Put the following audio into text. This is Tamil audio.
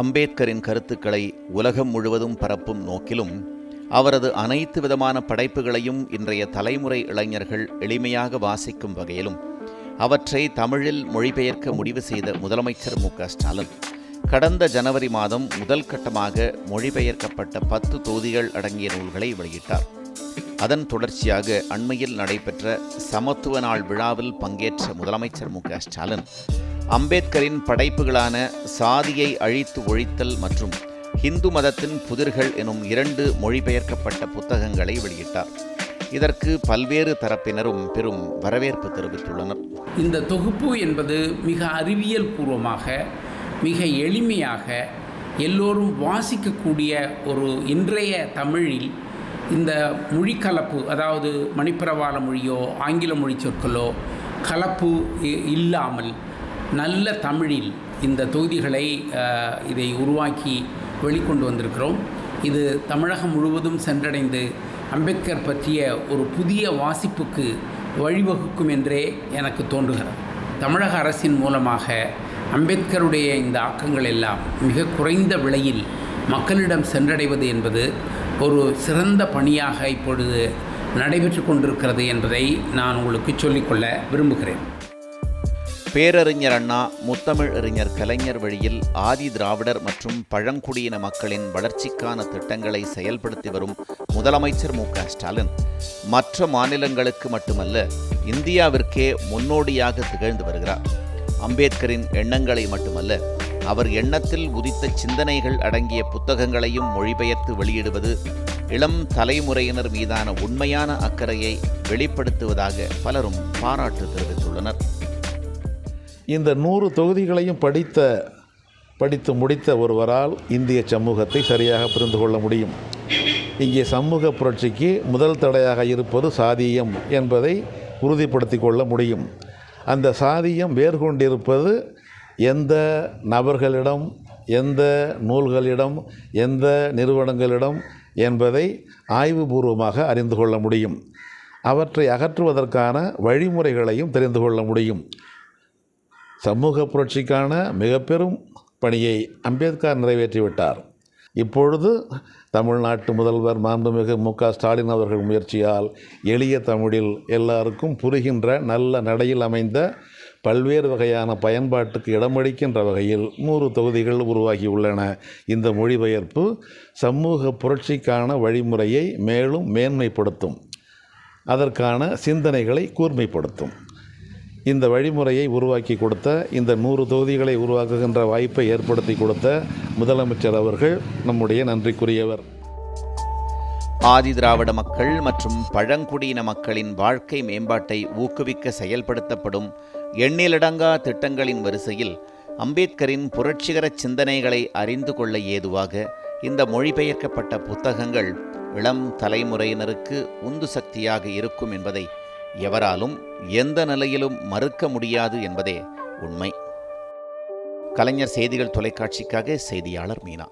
அம்பேத்கரின் கருத்துக்களை உலகம் முழுவதும் பரப்பும் நோக்கிலும் அவரது அனைத்து விதமான படைப்புகளையும் இன்றைய தலைமுறை இளைஞர்கள் எளிமையாக வாசிக்கும் வகையிலும் அவற்றை தமிழில் மொழிபெயர்க்க முடிவு செய்த முதலமைச்சர் மு ஸ்டாலின். கடந்த ஜனவரி மாதம் முதல் கட்டமாக மொழிபெயர்க்கப்பட்ட பத்து தொகுதிகள் அடங்கிய நூல்களை வெளியிட்டார். அதன் தொடர்ச்சியாக அண்மையில் நடைபெற்ற சமத்துவ நாள் விழாவில் பங்கேற்ற முதலமைச்சர் மு ஸ்டாலின் அம்பேத்கரின் படைப்புகளான சாதியை அழித்து ஒழித்தல் மற்றும் ஹிந்து மதத்தின் புதிர்கள் எனும் இரண்டு மொழிபெயர்க்கப்பட்ட புத்தகங்களை வெளியிட்டார். இதற்கு பல்வேறு தரப்பினரும் பெரும் வரவேற்பு தெரிவித்துள்ளனர். இந்த தொகுப்பு என்பது மிக அறிவியல் பூர்வமாக மிக எளிமையாக எல்லோரும் வாசிக்கக்கூடிய ஒரு இன்றைய தமிழில் இந்த மொழி கலப்பு அதாவது மணிப்பிரவாள மொழியோ ஆங்கில மொழி சொற்களோ கலப்பு இ- இல்லாமல் நல்ல தமிழில் இந்த தொகுதிகளை இதை உருவாக்கி வெளிக்கொண்டு வந்திருக்கிறோம். இது தமிழகம் முழுவதும் சென்றடைந்து அம்பேத்கர் பற்றிய ஒரு புதிய வாசிப்புக்கு வழிவகுக்கும் என்றே எனக்கு தோன்றுகிறது. தமிழக அரசின் மூலமாக அம்பேத்கருடைய இந்த ஆக்கங்கள் எல்லாம் மிக குறைந்த விலையில் மக்களிடம் சென்றடைவது என்பது ஒரு சிறந்த பணியாக இப்பொழுது நடைபெற்று கொண்டிருக்கிறது என்பதை நான் உங்களுக்கு சொல்லிக்கொள்ள விரும்புகிறேன். பேரறிஞர் அண்ணா முத்தமிழ் அறிஞர் கலைஞர் வழியில் ஆதி திராவிடர் மற்றும் பழங்குடியின மக்களின் வளர்ச்சிக்கான திட்டங்களை செயல்படுத்தி வரும் முதலமைச்சர் மு க ஸ்டாலின். மற்ற மாநிலங்களுக்கு மட்டுமல்ல இந்தியாவிற்கே முன்னோடியாக திகழ்ந்து வருகிறார். அம்பேத்கரின் எண்ணங்களை மட்டுமல்ல அவர் எண்ணத்தில் உதித்த சிந்தனைகள் அடங்கிய புத்தகங்களையும் மொழிபெயர்த்து வெளியிடுவது இளம் தலைமுறையினர் மீதான உண்மையான அக்கறையை வெளிப்படுத்துவதாக பலரும் பாராட்டு தெரிவித்துள்ளனர். இந்த நூறு தொகுதிகளையும் படித்த படித்து முடித்த ஒருவரால் இந்திய சமூகத்தை சரியாக புரிந்து கொள்ள முடியும். இங்கே சமூக புரட்சிக்கு முதல் தடையாக இருப்பது சாதியம் என்பதை உறுதிப்படுத்தி கொள்ள முடியும். அந்த சாதியம் வேர் கொண்டிருப்பது எந்த நபர்களிடம் எந்த நூல்களிடம் எந்த நிறுவனங்களிடம் என்பதை ஆய்வுபூர்வமாக அறிந்து கொள்ள முடியும். அவற்றை அகற்றுவதற்கான வழிமுறைகளையும் தெரிந்து கொள்ள முடியும். சமூக புரட்சிக்கான மிக பெரும் பணியை அம்பேத்கர் நிறைவேற்றிவிட்டார். இப்பொழுது தமிழ்நாட்டு முதல்வர் மாண்புமிகு மு க ஸ்டாலின் அவர்கள் முயற்சியால் எளிய தமிழில் எல்லாருக்கும் புரிகின்ற நல்ல நடையில் அமைந்த பல்வேறு வகையான பயன்பாட்டுக்கு இடமளிக்கின்ற வகையில் நூறு தொகுதிகள் உருவாகியுள்ளன. இந்த மொழிபெயர்ப்பு சமூக புரட்சிக்கான வழிமுறையை மேலும் மேன்மைப்படுத்தும். அதற்கான சிந்தனைகளை கூர்மைப்படுத்தும். இந்த வழிமுறையை உருவாக்கி கொடுத்த இந்த நூறு தொகுதிகளை உருவாக்குகின்ற வாய்ப்பை ஏற்படுத்தி கொடுத்த முதலமைச்சர் அவர்கள் நம்முடைய நன்றிக்குரியவர். ஆதி திராவிட மக்கள் மற்றும் பழங்குடியின மக்களின் வாழ்க்கை மேம்பாட்டை ஊக்குவிக்க செயல்படுத்தப்படும் எண்ணிலடங்கா திட்டங்களின் வரிசையில் அம்பேத்கரின் புரட்சிகர சிந்தனைகளை அறிந்து கொள்ள ஏதுவாக இந்த மொழிபெயர்க்கப்பட்ட புத்தகங்கள் இளம் தலைமுறையினருக்கு உந்து சக்தியாக இருக்கும் என்பதை எவராலும் எந்த நிலையிலும் மறுக்க முடியாது என்பதே உண்மை. கலைஞர் செய்திகள் தொலைக்காட்சிக்காக செய்தியாளர் மீனா.